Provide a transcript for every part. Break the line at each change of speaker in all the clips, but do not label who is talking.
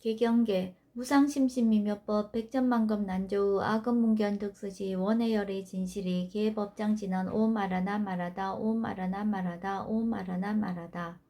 개경계 무상심심미묘법 백전만금 난조우 악음문견 득수지 원해열의 진실이 개법장 말하다 옴 말하나 말하다 옴 말하나 말하다.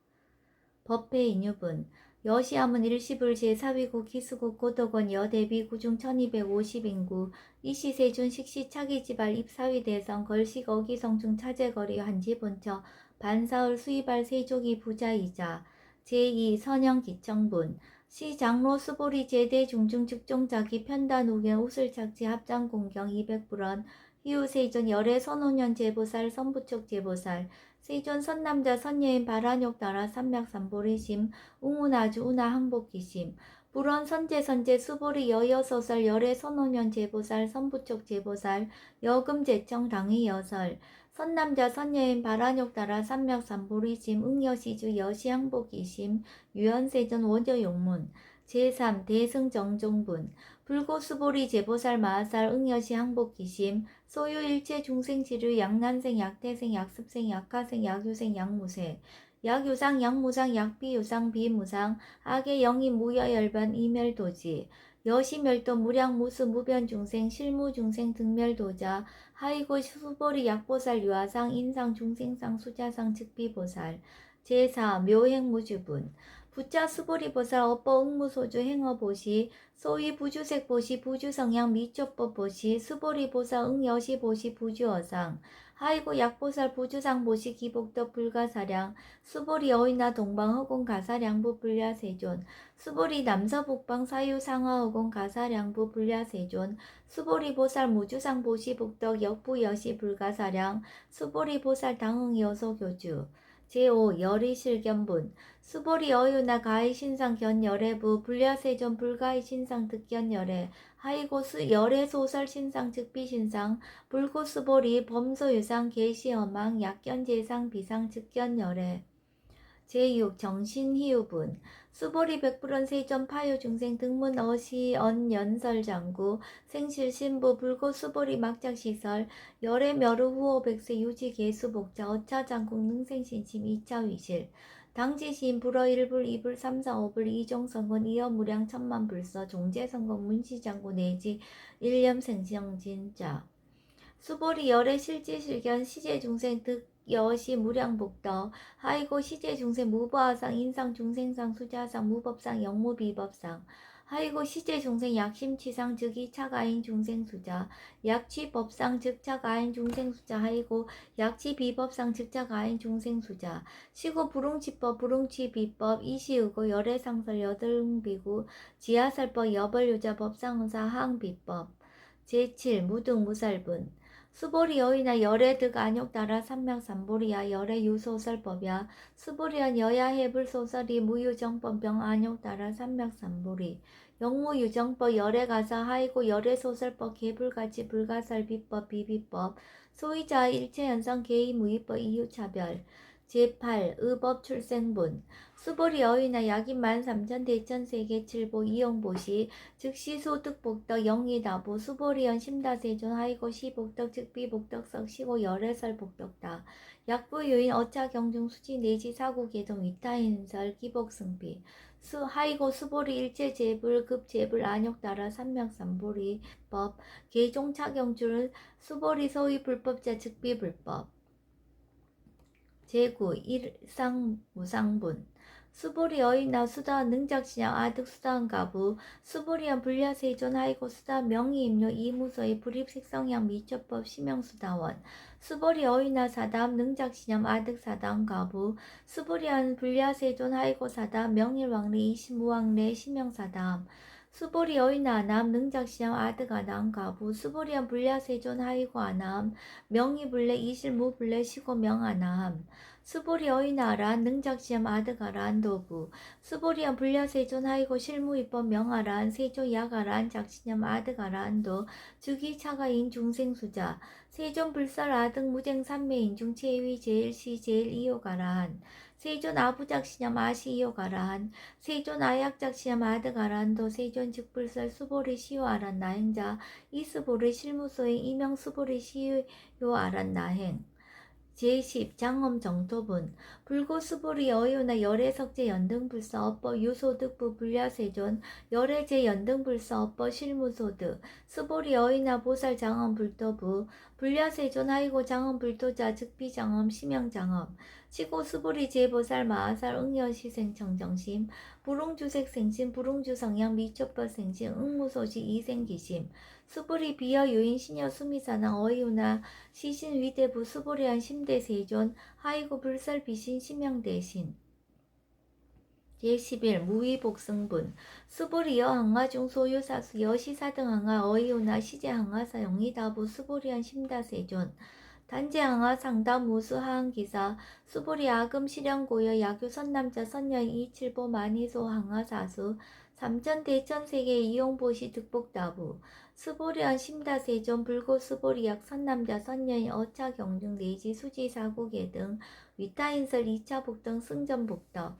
법회 인유분 여시함은 일시불 제4위국 기수국 고덕원 여대비 구중 1250인구 이시세준 식시 차기지발 입사위 대성 걸식 어기성중 차제거리 한지본처 반사을 수입할 세족이 부자이자 제2 선영 기청분 시 장로 수보리 제대 중중 측종자기 편단 우견 옷을 착지 합장 공경 200불원 희우 세존 열애 선호년 제보살 선부촉 제보살. 세존 선남자 선여인 바란욕 나라 삼맥 삼보리심 웅운아주 운하 항복기심. 불원 선제 선제 수보리 여여서설 열애 선호년 제보살 선부촉 제보살 여금 제청 당의 여설 선남자 선여인 바란욕 나라 삼맥삼보리심 응여시주 여시항복기심 유연세전 원저용문 제3 대승정종분 불고수보리 제보살 마하살 응여시 항복기심 소유일체 중생지류 양난생 약태생 약습생 약하생 약유생 약무생 약유상 약무상 약비유상 비무상 악의 영이 무여열반 이멸도지 여시멸도 무량무수 무변중생 실무중생 등멸도자 하이고 수보리 약보살 유아상 인상 중생상 수자상 즉비보살 제4 묘행무주분 부자 수보리보살 업보 응무소주 행어 보시 소위 부주색 보시 부주성향 미초법 보시 수보리보살 응여시 보시 부주어상. 하이고 약보살 부주상 보시 기복덕 불가사량 수보리 어이나 동방 허공 가사량부 불야세존 수보리 남서북방 사유상하 허공 가사량부 불야세존 수보리 보살 무주상 보시 북덕 역부 여시 불가사량 수보리 보살 당응여소교주 제5 열의실견분 수보리 어유나 가히 신상 견열애부 불야세전 불가히 신상 득견열애 하이고 수 열애 소설 신상 즉비 신상 불고 수보리 범소유상 계시어망 약견재상 비상 즉견열애 제6 정신희우분 수보리 백불원 세전 파유 중생 등문 어시 언 연설 장구 생실 신부 불고 수보리 막작 시설 열애 멸후 후호 백세 유지 개수 복자 어차 장국 능생 신심 이차 위실 당지신 불어 1불 2불 3 4 5불 이종성군 이어 무량 천만 불서 종제성공 문시장구 내지 일념 생성진자. 수보리 열애 실지실견 시제중생 득 여시 무량복덕 하이고 시제 중생 무보아상 인상 중생상 수자상 무법상 영무비법상 하이고 시제 중생 약심치상 즉 2차가인 중생수자 약취법상 즉 차가인 중생수자 하이고 약취비법상 즉 차가인 중생수자 시고 불응치법 불응치비법 이시의고 열애상설 여덟응비구 지하설법 여벌유자 법상의사 항비법 제7 무등무살분 수보리 여이나 열애 득 안욕 따라 삼명 삼보리야 열애 유소설법이야. 수보리한 여야 해불 소설이 무유정법병 안욕 따라 삼명 삼보리. 영무유정법 열애 가사 하이고 열애 소설법 개불가치 불가설 비법 비비법. 소위자 일체현상 개의 무위법 이유차별. 제8 의법 출생분 수보리 어휘나 약인 만삼천 대천 세계 칠보 이용보시 즉시 소득 복덕 영리다보 수보리연 심다세존 하이고 시복덕 즉비복덕 썩시고 열애설 복덕다. 약부 유인 어차 경중 수지 내지 사고 개동 위타인설 기복승비. 수 하이고 수보리 일체 제불 급 제불 안욕 따라 삼명삼보리 법. 개종 차경줄 수보리 소위 불법자 즉비 불법. 제9 일상 무상분 수보리 어이나 수다 능작신양 아득 수다한 가부. 수보리한 불야세존 하이고 수다 명의 임료 이무서의 불입색성향 미처법 심형수다원. 수보리 어이나 사담 능작신양 아득 사담 가부. 수보리한 불야세존 하이고 사담 명일왕래 이시무왕래 심형사담. 수보리 어이나 남 능작시양 아드가남 가부. 수보리한 불야세존 하이고 아남. 명의불래 이실무불래 시고 명아남 수보리 어이나란 능작시암 아드가란 도부 수보리한 불야세존 하이고 실무입법 명아란 세조 야가란 작시냠 아드가란 도. 주기차가인 중생수자. 세존 불설 아등 무쟁 삼매인 중 제위 제일 시 제일 이요가란 세존 아부작시냠 아시이요가란 세존 아약작시냠 아드가란도. 세존 즉불설 수보리 시요아란 나행자. 이스보리 실무소의 이명 수보리 시요 아란 나행 제10 장엄 정토분 불고수보리 어유나 열애석제 연등불사 업법 유소득부 불야세존 열애제 연등불사 업법 실무소득 수보리 어유나 보살 장엄 불도부 불야세존 하이고 장엄 불도자 즉비 장엄 심양 장엄 시고 수보리 제보살 마하살 응여시생 청정심 불웅주색 생심 불웅주 성향 미초법 생심 응무소시 이생기심 수보리 비여 유인 신여 수미사나 어이우나 시신 위대부 수보리한 심대 세존 하이고 불설 비신 심양 대신. 제11 무위복승분. 수보리여 항아중 소유사수 여시사등 항아 어이우나 시제 항아사 영이다부 수보리한 심다세존. 단지 항아 상다 무수 하항기사 수보리 아금 실현고여 야규 선남자 선녀인 이칠보 만이소 항아 사수 삼천 대천 세계 이용보시 득복다부 수보리한 심다세존 불고 수보리약 선남자 선녀인 어차 경중 내지 수지 사고계 등 위타인설 2차 복등 승전 복덕.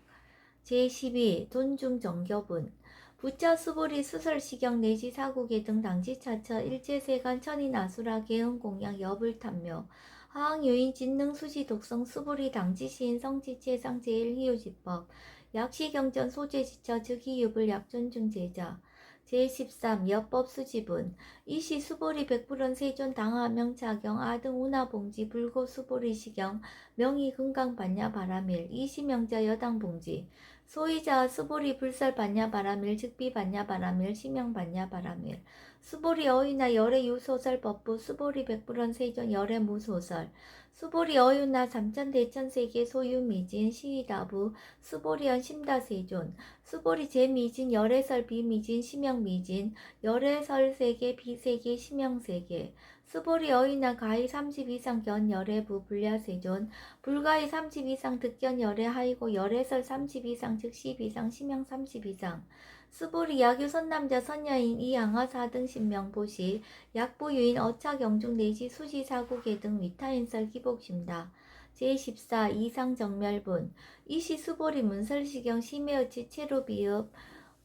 제12 돈중 정교분. 부처 수보리 수설시경 내지 사고계 등 당지차처 일제세간 천인 아수라 개응 공양 여불 탐묘. 하항유인 진능 수지 독성 수보리 당지 시인 성지체상 제일희유지법. 약시경전 소재지처 즉희유불 약존중 제자 제13 여법 수지분 이시 수보리 백불원 세존 당하 명 차경 아등 운하 봉지 불고 수보리 시경 명의 금강 반야 바라밀 이시 명자 여당 봉지 소이자 수보리 불설 반야 바라밀 즉비 반야 바라밀 심양 반야 바라밀 수보리 어휘나 열애 유소설 법부 수보리 백불원 세존 열애 무소설 수보리 어유나 삼천 대천 세계 소유 미진 시이다부 수보리연 심다세존 수보리 제미진 열애설 비미진 심영미진 열애설 세계 비세계 심영세계 수보리 어이나 가히 30 이상 견 열애부 불야세존 불가히 30 이상 득견 열애 하이고 열애설 30 이상 즉10 이상 심영 30 이상 수보리 야규 선남자 선녀인 이양아 사등 신명보시 약보유인 어차 경중 내지 수시 사고계 등 위타인설 기복심다. 제14 이상 정멸분. 이시 수보리 문설시경 심해어치 체로 비읍.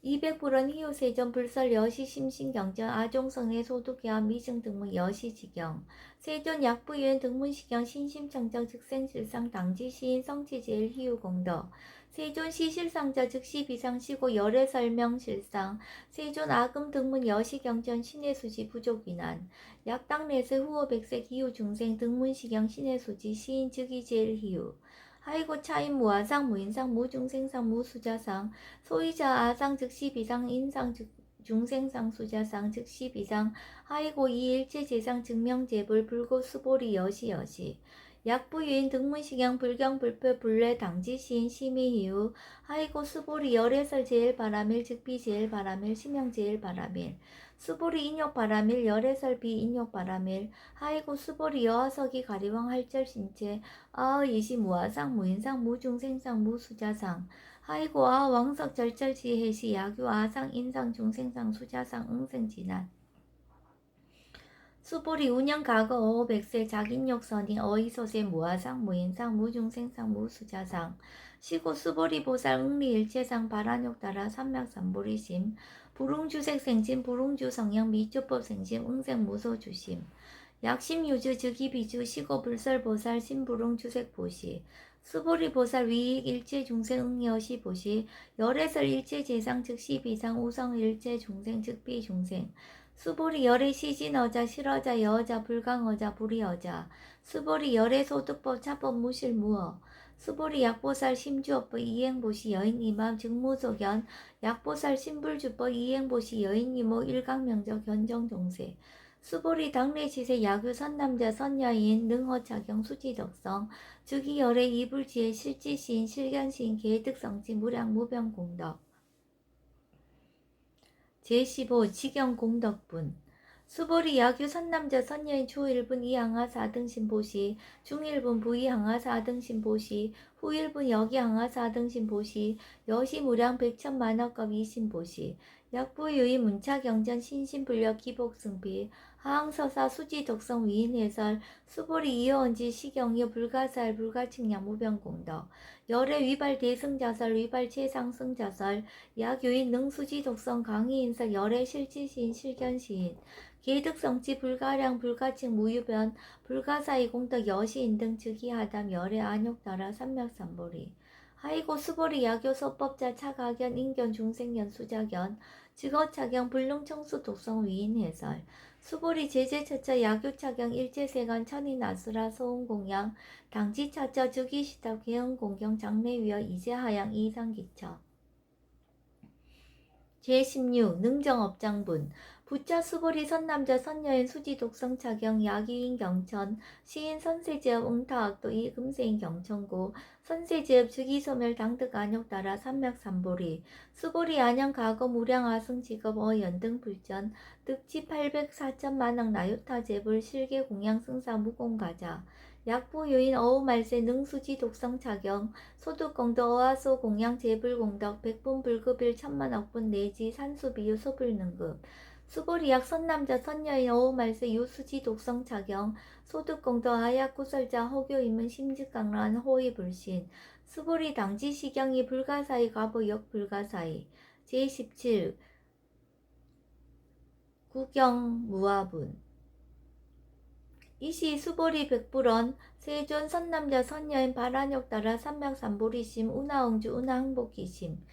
200불원 희요세전 불설 여시 심신경전 아종성의 소득계함 미증 등문 여시지경. 세존 약부유엔 등문시경 신심청정 즉생실상 당지시인 성지제일 희유공덕 세존 시 실상자 즉시 비상시고 열애 설명 실상 세존 아금 등문 여시 경전 신의 수지 부족 위난 약당 내세 후호 백색 희유 중생 등문 시경 신의 수지 시인 즉이 제일 희유. 하이고 차인 무아상 무인상 무중생상 무수자상 소이자 아상 즉시 비상 인상 즉 중생상 수자상 즉시 비상 하이고 이일체 제상 증명제불 불고 수보리 여시 여시 약부유인 등문식양 불경 불패 불례 당지시인 심의희우 하이고 수보리 열애설 제일 바라밀 즉비 제일 바라밀 심양 제일 바라밀 수보리 인욕 바라밀 열애설 비 인욕 바라밀 하이고 수보리 여하석이 가리왕 할절 신체 아의 이시 무아상 무인상 무중생상 무수자상 하이고 아 왕석 절절지 해시 야규 아상 인상 중생상 수자상 응생지난 수보리 운영 과거 어호 백세 작인욕선이 어이소세 무아상 무인상 무중생상 무수자상. 시고 수보리 보살 응리 일체상 바란욕 따라 삼맥삼보리심. 불웅주색 생심 불웅주 성향 미조법 생심 응생 무소 주심. 약심 유주 즉이 비주 시고 불설 보살 신불웅 주색 보시. 수보리 보살 위익 일체 중생 응여시 보시. 열애설 일체 재상 즉시 비상 우성 일체 중생 즉비 중생 수보리 열애 시진 어자 실어자 여자 불강어자 불이어자. 수보리 열애 소득법 차법 무실 무어 수보리 약보살 심주업법 이행보시 여인 이맘 증무소견 약보살 신불주법 이행보시 여인 이모 일강명적 견정종세. 수보리 당례시세 야규 선남자 선녀인 능허차경 수지덕성. 즉이열의 이불지의 실지시인 실견시인 계득성지 무량 무병공덕 제15 지경공덕분. 수보리 야규 선남자 선녀인 초1분 이항하 4등신 보시 중1분 부이항하 4등신 보시 후1분 여기항하 4등신 보시 여시 무량 백천만억급 이신 보시. 약부유의 문차경전 신신불력 기복승비 하항서사 수지 독성 위인 해설 수보리 이어언지 시경유 불가살 불가칭량 무병공덕 열애 위발 대승자설 위발 최상승자설 약유인 능수지 독성 강의인설 열애 실지시인 실견시인 계득성지 불가량 불가칭 무유변 불가사의 공덕 여시인 등 즉위하담 열애 안욕따라 삼맥삼보리. 하이고 수보리 야교서법자 차가견 인견 중생견 수자견 직어차경 불능청수 독성 위인 해설 수보리 제제차차 야교차경 일제세간 천인아수라 소음공양 당지차차 즉위시탑 개헌공경 장례위어 이제하양 이상기처 제16 능정업장분. 부자 수보리 선남자 선여인 수지 독성 차경 야기인 경천 시인 선세제업 응타악도 이 금세인 경천고 선세제업 즉위소멸 당득 안욕 따라 삼맥 삼보리. 수보리 안양 과거 무량 아승 직업 어 연 등 불전 득지 800 4천만억 나유타 제불 실계 공양 승사 무공 가자 약부 요인 어우 말세 능수지 독성 차경 소득 공덕 어하소 공양 재불 공덕 백분 불급일 천만 억분 내지 산수 비유 소불 능급. 수보리약 선남자 선여인 어우 말세 유수지 독성 차경 소득 공덕 아약 구설자 호교 임은 심직 강란 호의 불신. 수보리 당지 시경이 불가사의 과보역 불가사의. 제17 구경 무화분 이시 수보리 백불원 세존 선남자 선여인 바란욕 따라 삼명삼보리심 운하응주 운하항복기심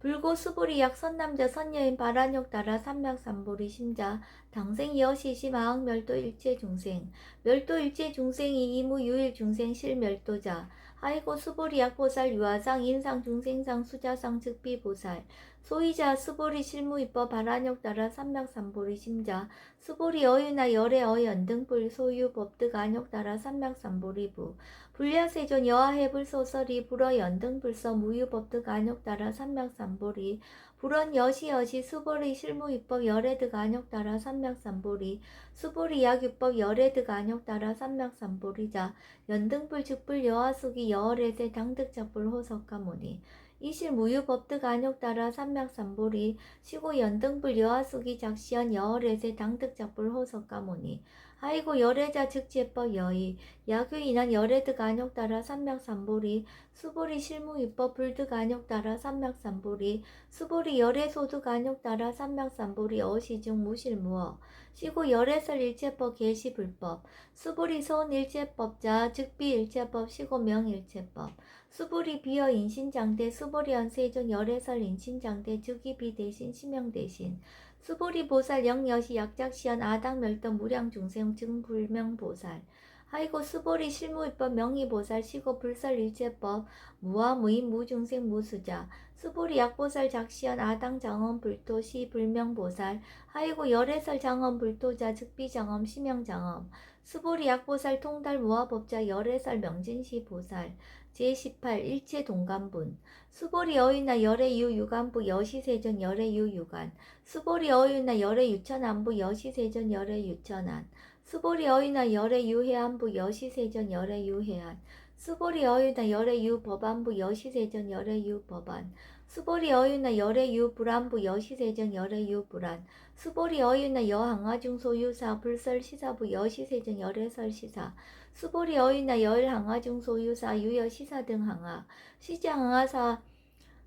불고 수보리약 선남자 선여인 바란욕 따라 삼명삼보리 심자 당생 여시시 마항 멸도 일체 중생. 멸도 일체 중생이 이무 유일 중생 실멸도자. 하이고 수보리 약 보살 유아상 인상 중생상 수자상 즉비 보살. 소이자 수보리 실무입법 바란욕 따라 삼명삼보리 심자. 수보리 어유나 열애 어연 등불 소유 법득 안욕 따라 삼명삼보리부 불야세존 여하해불 소설이 불어 연등불서 무유 법득 안욕 따라 삼명삼보리. 불원 여시 여시 수보리 실무입법 열애득 안욕 따라 삼명삼보리. 수보리 약유법 열애득 안욕 따라 삼명삼보리자. 연등불 즉불 여하숙이 여월에세 당득작불 호석가모니. 이실 무유법득 안욕 따라 삼맥삼보리. 시고 연등불 여하숙이 작시연 여월에세 당득작불 호석가모니 아이고 열애자 즉제법 여의. 야규인한 열애득 안욕 따라 삼맥삼보리 수보리 실무입법 불득 안욕 따라 삼맥삼보리 수보리 열애소득 안욕 따라 삼맥삼보리 어시중 무실무어. 시고 열애설 일체법 개시불법. 수보리 소원 일체법자 즉비 일체법 시고 명 일체법. 수보리 비어 인신장대 수보리한 세존 열애설 인신장대 즉위비 대신 시명 대신 수보리 보살 영여시 약작시연 아당멸도 무량중생 증불명보살. 하이고 수보리 실무입법 명의보살 시고 불설일체법 무아무인 무중생 무수자. 수보리 약보살 작시연 아당 장엄 불토시 불명보살. 하이고 열애설 장엄 불토자 즉비장엄 시명장엄. 수보리 약보살 통달 무아법자 열애설 명진시 보살 제18 일체 동간분 수보리 어유나 열애 유 유간부 여시세전 열애 유 유간 수보리 어유나 열애 유천안부 여시세전 열애 유천안 수보리 어유나 열애 유해안부 여시세전 열애 유해안 수보리 어유나 열애 유 법안부 여시세전 열애 유 법안 수보리 어유나 열애 유 불안부 여시세전 열애 유 불안 수보리 어유나 여항아중 소유사 불설 시사부 여시세전 열애설 시사 수보리 어이나 열 항아 중 소유사 유여 시사 등 항아. 시장 항아사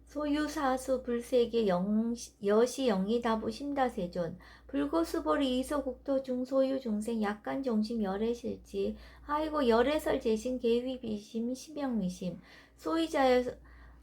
소유사수 불세계 영, 여시 영이다부 심다세존. 불고 수보리 이소국토 중소유 중생 약간 정심 열애실지. 하이고 열애설 재신 계위비심 심영미심. 소이자여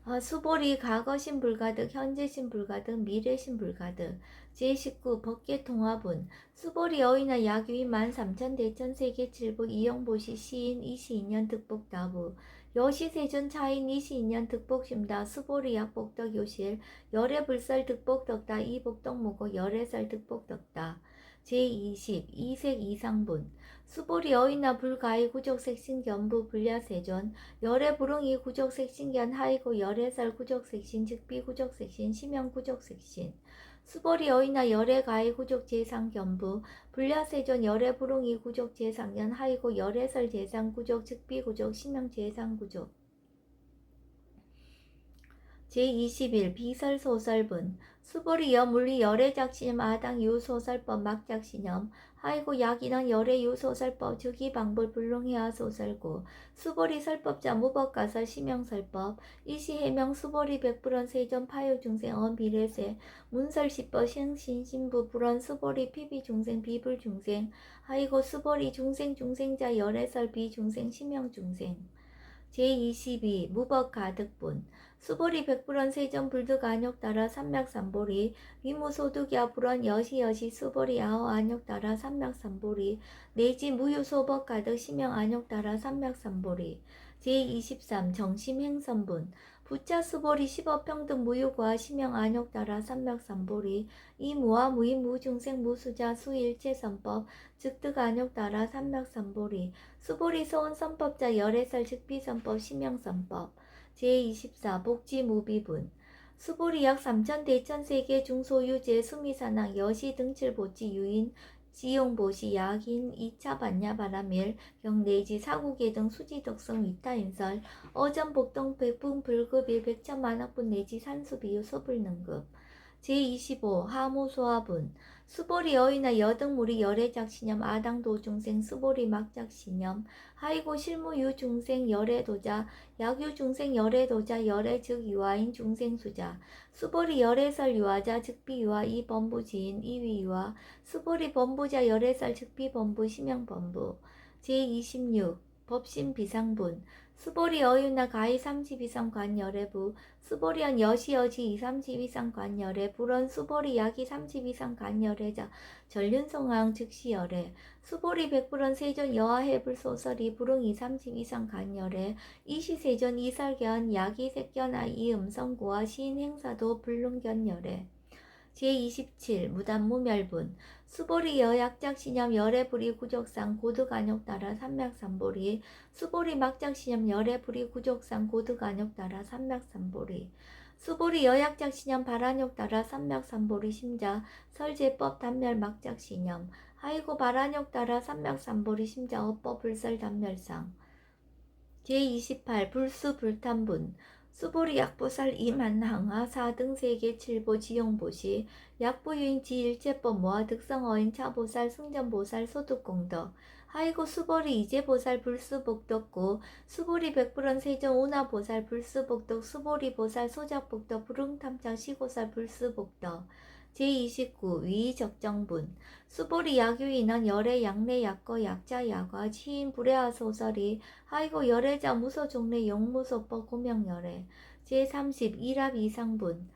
아, 수보리 과거신 불가득 현재신 불가득 미래신 불가득 제19 법계 통합은 수보리 어이나 약유인 13,000 대천 세계 칠부 이영보시 시인 22년 득복다부 여시세존 차인 22년 득복심다 수보리 약복덕 요실 열애불설 득복덕다 이복덕무고 열애설 득복덕다. 제20 이색 이상분 수보리 어이나 불가이 구족색신 견부 불야세존 열애 불응이 구족색신 견 하이고 열애설 구족색신 즉비 구족색신 심형 구족색신 수보리 어이나 열애 가이 구족 재상 견부 불야세존 열애 불응이 구족 재상 견 하이고 열애설 재상 구족 즉비 구족 심형 재상 구족. 제21 비설소설분 수보리 여물리 열애작시념 아당 유소설법 막작시념 하이고 약인원 열애 유소설법 주기방불 불능해야 소설구 수보리 설법자 무법가설 심형설법 이시해명 수보리 백불원 세전 파요중생 언 비례세 문설시법 신신 신부 불원 수보리 피비 중생 비불 중생 하이고 수보리 중생 중생자 열애설 비 중생 심형 중생 제22 무법 가득분. 수보리 백불원 세전 불득 안욕 따라 삼맥 삼보리. 위무 소득야 불원 여시 여시 수보리 아호 안욕 따라 삼맥 삼보리. 내지 무유 소법 가득 심형 안욕 따라 삼맥 삼보리. 제23 정심 행선분 부차 수보리 십업평등 무유과 심형 안욕 따라 삼맥삼보리 이무와 무인 무중생 무수자 수일체선법 즉득 안욕 따라 삼맥삼보리 수보리 소원 선법자 열애살 즉비선법 심형선법 제24 복지 무비분 수보리 약 3천 대천 세계 중소유재 수미사낭 여시 등칠보지 유인 지용보시 약인 2차 반야바라밀 경내지 사국계 등 수지덕성 위타인설 어전복동 백분 불급일 백천만학분 내지 산수비유 소불능급 제25 하무소화분. 수보리 여인나 여등무리 열애작시념 아당도 중생 수보리 막작시념. 하이고 실무유 중생 열애도자. 약유 중생 열애도자 열애 즉 유아인 중생수자. 수보리 열애설 유아자 즉비 유아. 이 범부 지인 이위 유아. 수보리 범부자 열애설 즉비 범부 심형 범부. 제26 법신 비상분 수보리 어윤나 가히 30 이상 관열애부 수보리한 여시여지 2, 30 이상 관열애 불원 수보리 약이 30 이상 관열애자 전륜성황 즉시열애 수보리 백불원 세전 여하해불 소설이 불응 2, 30 이상 간열애 이시세전 이설견 약이 색견아 이음성구와 시인 행사도 불능견열애. 제27 무단무멸분 수보리 여 약작시념 열애불이 구족상 고득안욕 따라 삼맥삼보리. 수보리 막작시념 열애불이 구족상 고득안욕 따라 삼맥삼보리. 수보리 여약작시념 발안욕 따라 삼맥삼보리 심자 설제법 단멸 막작시념. 하이고 발안욕 따라 삼맥삼보리 심자 어법 불설 단멸상. 제28 불수 불탄분 수보리 약보살 이만항하 사등 세계 칠보 지용보시 약부유인 지일체법 모아 득성어인 차보살 승전보살 소득공덕. 하이고 수보리 이제보살 불수복덕고 수보리 백불원 세정 오나보살 불수복덕 수보리 보살 소작복덕 불응탐장 시고살 불수복덕 제29 위적정분. 수보리 약유인원 열애 약내 약거 약자 약과 치인 불애하 소설이 하이고 열애자 무소 종래 영무소법 고명열애. 제30 일합 이상분.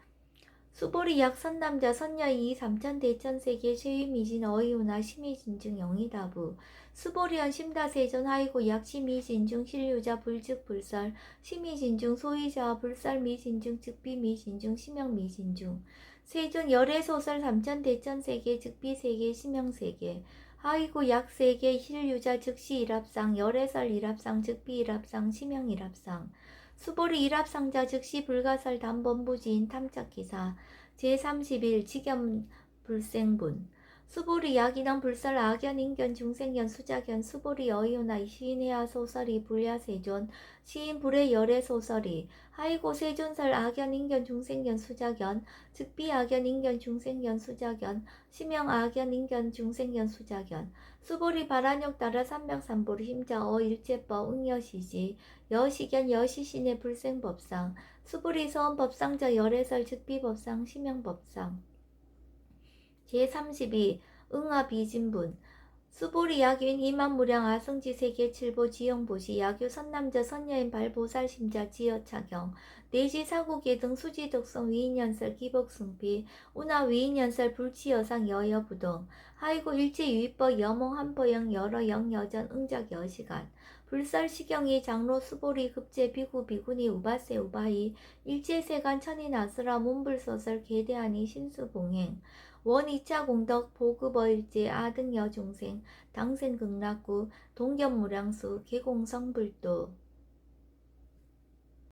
수보리 약 선남자 선녀 이 삼천 대천 세계 최유미진 어이우나 심의진중 영이다부. 수보리한 심다세전 하이고 약 심의진중 실유자 불즉 불설 심의진중 소이자 불설 미진중 즉비 미진중 심형 미진중 세존 열애소설 삼천 대천 세계 즉비 세계 심형 세계. 하이고 약 세계 실유자 즉시 일합상 열애설 일합상 즉비 일합상 심형 일합상. 수보리 일합상자 즉시 불가설 담범부지인 탐착기사. 제31 직염 불생분 수보리 약인왕 불설 악연 인견 중생견 수자견 수보리 어이오나 시인해야 소설이 불야세존 시인 불의 열애 소설이 하이고 세존설 악연 인견 중생견 수자견 즉비 악연 인견 중생견 수자견 심형 악연 인견 중생견 수자견 수보리 바란욕 따라 삼명삼보리 힘자 어 일제법 응여시지 여시견 여시신의 불생법상 수보리 서원법상자 열애설 즉비법상 심형법상 제32 응아 비진분. 수보리 약유인 이만무량 아성지 세계 칠보 지영보시 약유 선남자 선녀인 발보살 심자 지여차경. 내지 사고계 등 수지덕성 위인연설 기복승비 운하 위인연설 불치여상 여여부동. 하이고 일제유의법 여몽 한포영 여러 영 여전 응작 여시간. 불설 시경이 장로 수보리 급제 비구 비구니 우바세 우바이. 일제세간 천인 아스라 문불소설 계대하니 신수봉행 원 2차 공덕 보급어일제 아등여 중생 당생 극락구 동견무량수 계공성불도